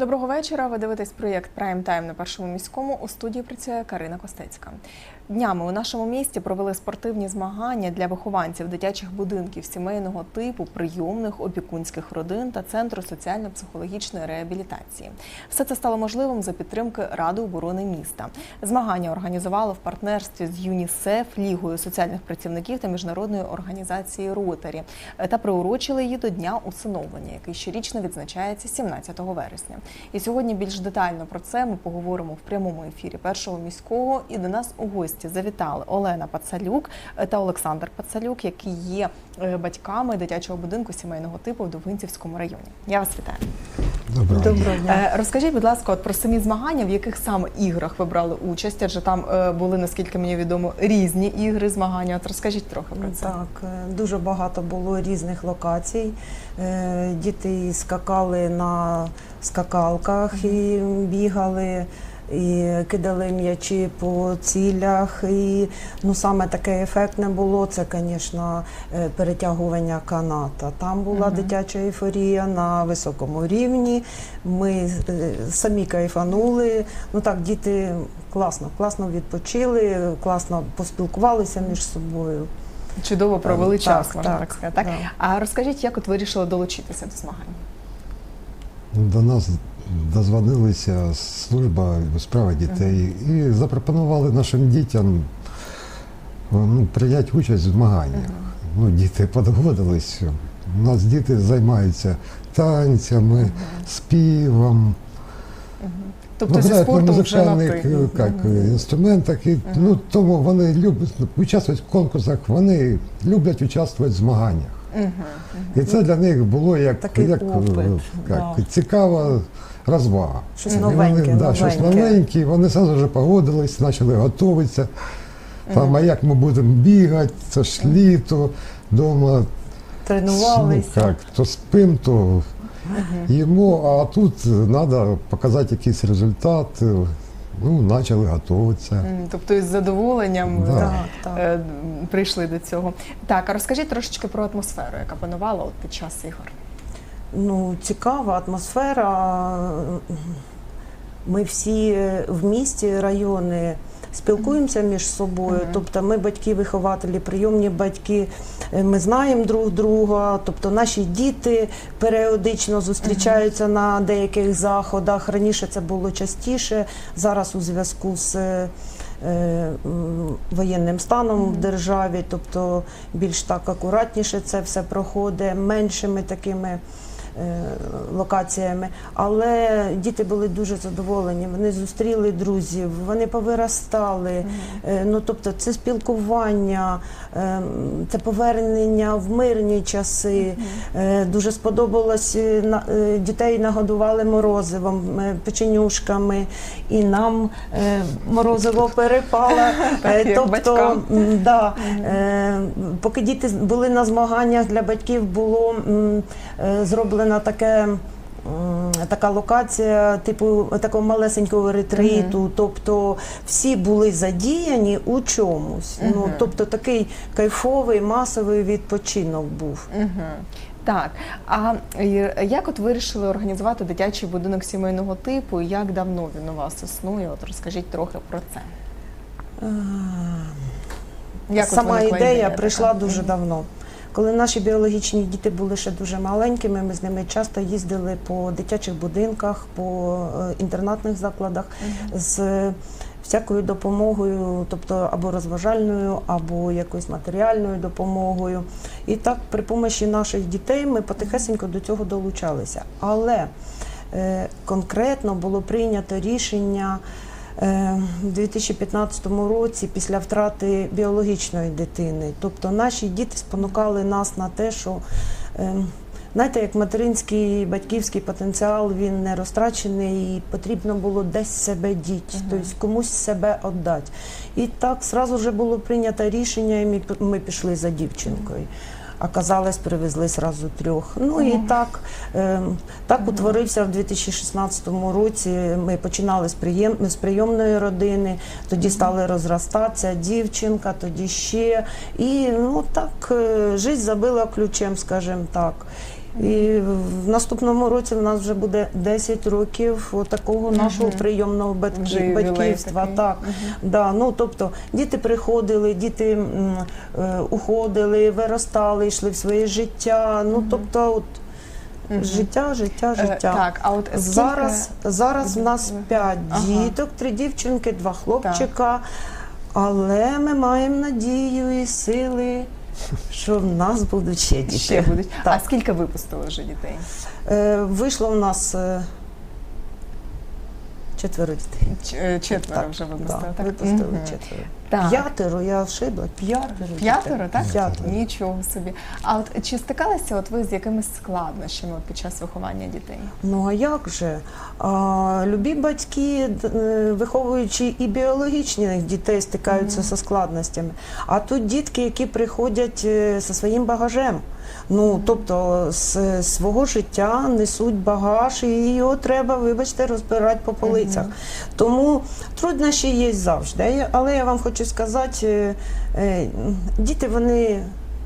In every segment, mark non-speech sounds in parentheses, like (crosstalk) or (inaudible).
Доброго вечора. Ви дивитесь проєкт Прайм Тайм на першому міському. У студії працює Карина Костецька. Днями у нашому місті провели спортивні змагання для вихованців дитячих будинків сімейного типу, прийомних опікунських родин та центру соціально-психологічної реабілітації. Все це стало можливим за підтримки Ради оборони міста. Змагання організували в партнерстві з ЮНІСЕФ, Лігою соціальних працівників та міжнародною організацією Ротарі та приурочили її до Дня усиновлення, який щорічно відзначається 17 вересня. І сьогодні більш детально про це ми поговоримо в прямому ефірі першого міського. І до нас у гості завітали Олена Пацалюк та Олександр Пацалюк, які є е, батьками дитячого будинку сімейного типу в Довгинцівському районі. Я вас вітаю. Доброго дня. Доброго дня. Е, Розкажіть, будь ласка, от про самі змагання, в яких саме іграх ви брали участь? Адже там е, були, наскільки мені відомо, різні ігри, змагання. От розкажіть трохи про це. Так, е, дуже багато було різних локацій. Діти скакали на скакалках і бігали. І кидали м'ячі по цілях. І ну саме таке ефектне було це, звісно, е, перетягування каната. Там була Мгм. дитяча ейфорія на високому рівні. Ми е, самі кайфанули. Ну так, діти класно, класно відпочили, класно поспілкувалися між собою. Чудово провели Так, час, можна так, так, сказати. Так? да. А розкажіть, як от вирішили долучитися до змагань? До нас дозвонилися служба у справах дітей і запропонували нашим дітям ну, прийняти участь в змаганнях. Ну, діти подогодились. У нас діти займаються танцями, співом, Тобто ну, зі спортом вже на ти. як, інструментах. І, ну, тому вони люблять участвувати в конкурсах, вони люблять участвувати в змаганнях. І це для них було як, Такий як, опит, е, як да. цікава розвага. Щось І новеньке, вони, да, щось новеньке. вони одразу вже погодились, почали готуватися. Там, а як ми будемо бігати, це ж літо, вдома Тренувалися. ну, як, то спим, то їмо, а тут треба показати якийсь результат. Ну, почали готуватися. Тобто із задоволенням Да. Да, Так, е, прийшли до цього. Так, а розкажіть трошечки про атмосферу, яка панувала от під час ігор. Ну, цікава атмосфера. Ми всі в місті, райони спілкуємося між собою. Тобто ми батьки-вихователі, прийомні батьки, е, ми знаємо друг друга. Тобто наші діти періодично зустрічаються на деяких заходах. Раніше це було частіше. Зараз у зв'язку з е, м, воєнним станом в державі, тобто більш так акуратніше це все проходить, меншими такими. Е, Локаціями, але діти були дуже задоволені. Вони зустріли друзів, вони повиростали. Е, Ну тобто, це спілкування, е, це повернення в мирні часи. Дуже сподобалось дітей нагодували морозивом, печенюшками, і нам морозиво перепало. (laughs) Тобто, да, поки діти були на змаганнях для батьків, було м, е, таке. Така локація, типу такого малесенького ретриту, тобто всі були задіяні у чомусь. Ну тобто такий кайфовий масовий відпочинок був. Угу. Так, а е, як от вирішили організувати дитячий будинок сімейного типу? і Як давно він у вас існує? От розкажіть трохи про це. Як Сама ідея така? прийшла дуже Мгм. давно. Коли наші біологічні діти були ще дуже маленькими, ми з ними часто їздили по дитячих будинках, по е, інтернатних закладах з всякою допомогою, тобто або розважальною, або якоюсь матеріальною допомогою. І так, при помощі наших дітей ми потихесенько до цього долучалися. Але е, конкретно було прийнято рішення. Е, У 2015 році після втрати біологічної дитини. Тобто наші діти спонукали нас на те, що е, знаєте, як материнський батьківський потенціал він не розтрачений, і потрібно було десь себе діти, Мгм. тобто комусь себе віддати. І так зразу вже було прийнято рішення, і ми, ми пішли за дівчинкою. Оказалось, привезли сразу трьох. Ну і так, так утворився в 2016 році. Ми починали з, приєм, з прийомної родини, тоді стали розростатися дівчинка, тоді ще. І ну так, е, життя забила ключем, скажімо так. І в наступному році в нас вже буде 10 років такого нашого прийомного батьки- батьківства. Так. Да, ну тобто діти приходили, діти м, е, уходили, виростали, йшли в своє життя. Ну тобто, от Мгм. життя, життя, Е, життя. Так, а от скільки... Зараз, зараз в нас п'ять Ага. діток, три дівчинки, два хлопчика. Але ми маємо надію і сили, що в нас будуть ще діти. ще будуть. Так. А скільки випустили вже дітей? Е, вийшло в нас е, четверо дітей. Ч- е, Четверо Так, вже випустили. так? випустили Мгм. четверо. Так. П'ятеро, я ошибла, п'ятеро. П'ятеро, так? П'ятеро. Нічого собі. А от чи стикалися от ви з якимись складнощами під час виховання дітей? Ну а як же? А, любі батьки, д- е, виховуючи і біологічних дітей, стикаються зі складностями. А тут дітки, які приходять е, зі своїм багажем. Ну, тобто з свого життя несуть багаж, і його треба, вибачте, розбирати по полицях. Тому труднощі є завжди. Але я вам хочу сказати, е, е, діти вони.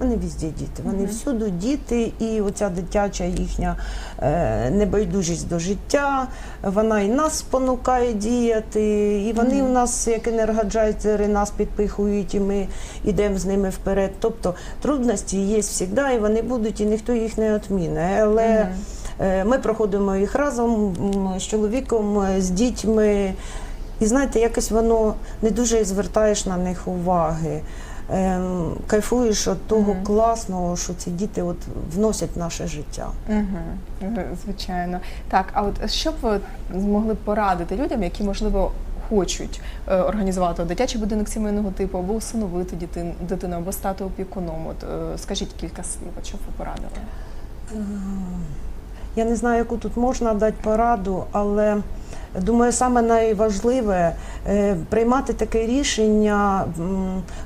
Вони везде діти, вони всюди діти, і оця дитяча їхня е, небайдужість до життя, вона і нас спонукає діяти, і вони у нас, як енергоджайзери, нас підпихують, і ми йдемо з ними вперед. Тобто трудності є завжди, і вони будуть, і ніхто їх не відміни. Але е, ми проходимо їх разом з чоловіком, е, з дітьми. І знаєте, якось воно не дуже звертаєш на них уваги. Ем, кайфуєш від того Мгм. класного, що ці діти от вносять в наше життя. Угу. Звичайно. Так, а от що б ви змогли порадити людям, які можливо хочуть е, організувати дитячий будинок сімейного типу, або усиновити дитин, дитину, або стати опікуном? От е, скажіть кілька слів, от що б ви порадили? Я не знаю, яку тут можна дати пораду, але думаю, саме найважливе е, приймати таке рішення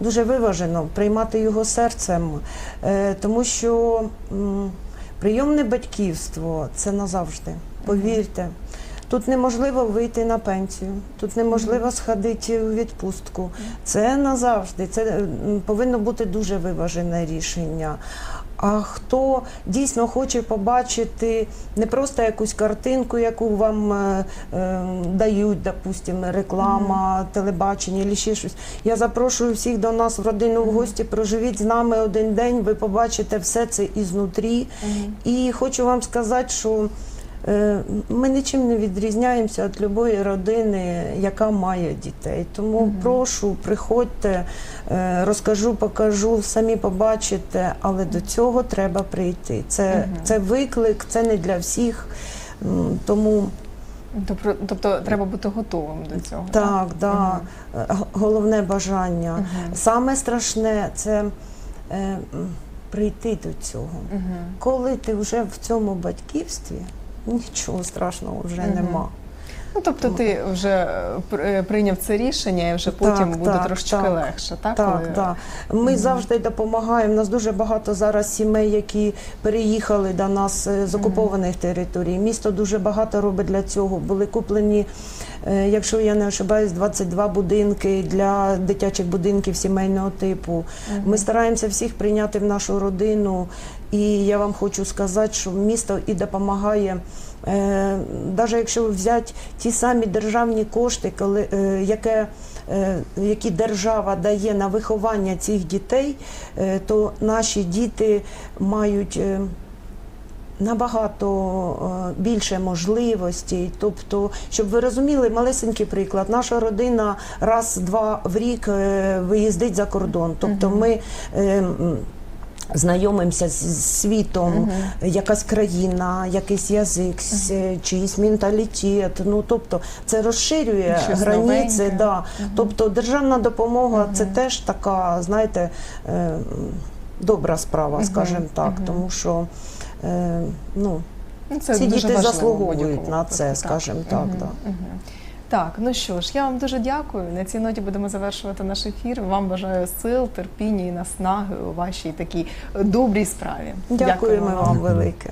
дуже виважено, приймати його серцем, Е, тому що прийомне батьківство це назавжди. Повірте. Тут неможливо вийти на пенсію, тут неможливо сходити у відпустку. Це назавжди. Це повинно бути дуже виважене рішення. А хто дійсно хоче побачити не просто якусь картинку, яку вам е, е, дають, допустимо, реклама, телебачення, або ще щось. Я запрошую всіх до нас в родину в гості. Проживіть з нами один день, ви побачите все це ізнутрі. І хочу вам сказати, що ми нічим не відрізняємося від любої родини, яка має дітей. Тому прошу, приходьте, е, розкажу, покажу, самі побачите, але до цього треба прийти. Це, це виклик, це не для всіх. Тому Тобто, тобто треба бути готовим до цього. так, да, Мгм. е, головне бажання. Мгм. Саме страшне це е, прийти до цього. Мгм. Коли ти вже в цьому батьківстві, нічого страшного вже Мгм. нема. Ну, тобто ти вже е, е, прийняв це рішення і вже потім Так, буде так, трошки так. легше, так? Так, коли- так. Ми завжди допомагаємо. У нас дуже багато зараз сімей, які переїхали до нас е, з окупованих територій. Місто дуже багато робить для цього. Були куплені, якщо я не ошибаюсь, 22 будинки для дитячих будинків сімейного типу. Ми стараємося всіх прийняти в нашу родину. І я вам хочу сказати, що місто і допомагає. Е, навіть якщо взяти ті самі державні кошти, коли, е, яке, е, які держава дає на виховання цих дітей, е, то наші діти мають. е, Набагато більше можливостей, тобто, щоб ви розуміли, малесенький приклад, наша родина раз-два в рік виїздить за кордон. Тобто ми знайомимося з світом, якась країна, якийсь язик, с- чийсь менталітет. Ну тобто це розширює Щось границі. новеньке. Да. Тобто державна допомога це теж така, знаєте, е, добра справа, скажімо так, тому що. е, Ну, Ну, це ці діти заслуговують на це, випадку, так. скажімо так. Мгм, Да. мгм. Так, ну що ж, я вам дуже дякую. На цій ноті будемо завершувати наш ефір. Вам бажаю сил, терпіння і наснаги у вашій такій е, добрій справі. Дякуємо вам велике.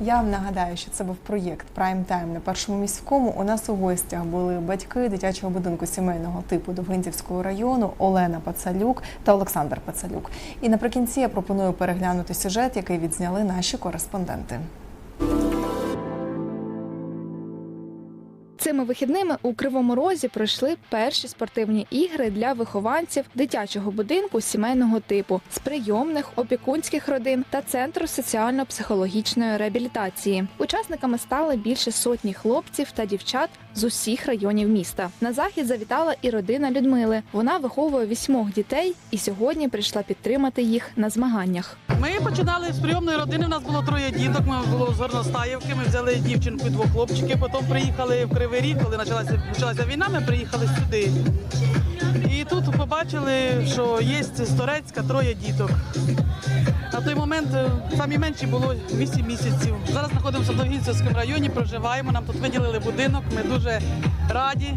Я вам нагадаю, що це був проєкт Прайм Тайм на першому міському. У нас у гостях були батьки дитячого будинку сімейного типу Довгинцівського району Олена Пацалюк та Олександр Пацалюк. І наприкінці я пропоную переглянути сюжет, який відзняли наші кореспонденти. Цими вихідними у Кривому Розі пройшли перші спортивні ігри для вихованців дитячого будинку сімейного типу з прийомних опікунських родин та центру соціально-психологічної реабілітації. Учасниками стали більше сотні хлопців та дівчат з усіх районів міста. На захід завітала і родина Людмили. Вона виховує вісьмох дітей і сьогодні прийшла підтримати їх на змаганнях. Ми починали з прийомної родини. У нас було троє діток. Ми було з Горностаївки. Ми взяли дівчинку і двох хлопчиків. Потім приїхали в Кривий Ріг, коли почалася, почалася війна. Ми приїхали сюди. І тут побачили, що є з Торецька троє діток. На той момент е, самі менші було 8 місяців. Зараз знаходимося в Довгінцівському районі, проживаємо. Нам тут виділили будинок. Ми дуже раді.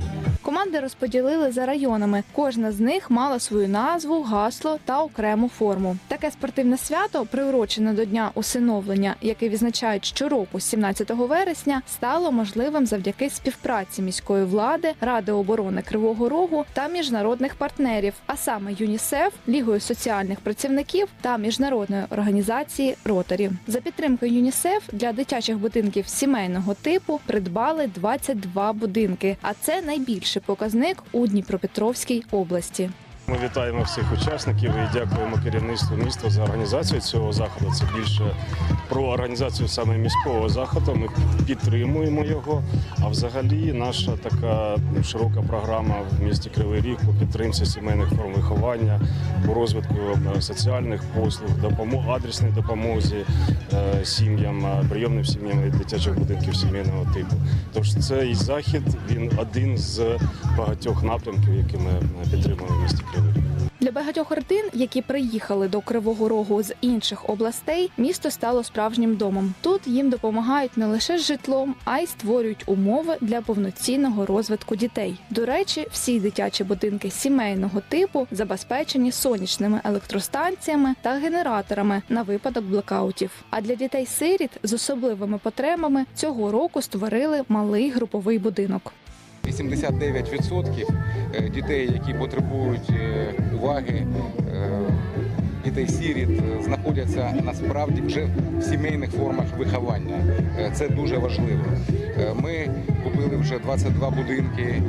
Команди розподілили за районами. Кожна з них мала свою назву, гасло та окрему форму. Таке спортивне свято, приурочене до дня усиновлення, яке відзначають щороку, 17 вересня, стало можливим завдяки співпраці міської влади, ради оборони Кривого Рогу та міжнародних партнерів, а саме ЮНІСЕФ, Лігою соціальних працівників та міжнародної організації Ротарі. За підтримкою ЮНІСЕФ для дитячих будинків сімейного типу придбали 22 будинки, а це найбільший показник у Дніпропетровській області. Ми вітаємо всіх учасників і дякуємо керівництву міста за організацію цього заходу. Це більше про організацію саме міського заходу. Ми підтримуємо його. А взагалі, наша така широка програма в місті Кривий Ріг по підтримці сімейних форм виховання, по розвитку е, соціальних послуг, допомог, адресної допомозі сім'ям, е, прийомним сім'ям і дитячих будинків сімейного типу. Тож цей захід він один з багатьох напрямків, які ми підтримуємо в місті Кривий Ріг. Для багатьох родин, які приїхали до Кривого Рогу з інших областей, місто стало справжнім домом. Тут їм допомагають не лише з житлом, а й створюють умови для повноцінного розвитку дітей. До речі, всі дитячі будинки сімейного типу забезпечені сонячними електростанціями та генераторами на випадок блекаутів. А для дітей-сиріт з особливими потребами цього року створили малий груповий будинок. 89% е, дітей, які потребують е, уваги, е, дітей сіріт, знаходяться насправді вже в сімейних формах виховання. Це дуже важливо. Ми купили вже 22 будинки,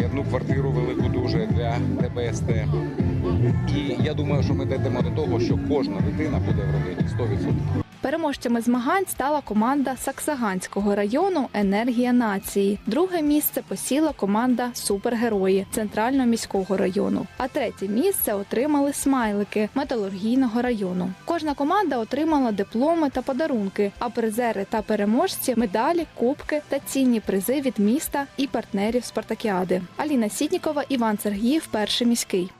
і одну квартиру велику дуже для ДБСТ. І я думаю, що ми дійдемо до того, що кожна дитина буде в родині 100%. Переможцями змагань стала команда Саксаганського району Енергія нації. Друге місце посіла команда Супергерої центрального міського району. А третє місце отримали смайлики металургійного району. Кожна команда отримала дипломи та подарунки, а призери та переможці медалі, кубки та цінні призи від міста і партнерів спартакіади. Аліна Сітнікова, Іван Сергіїв, перший міський.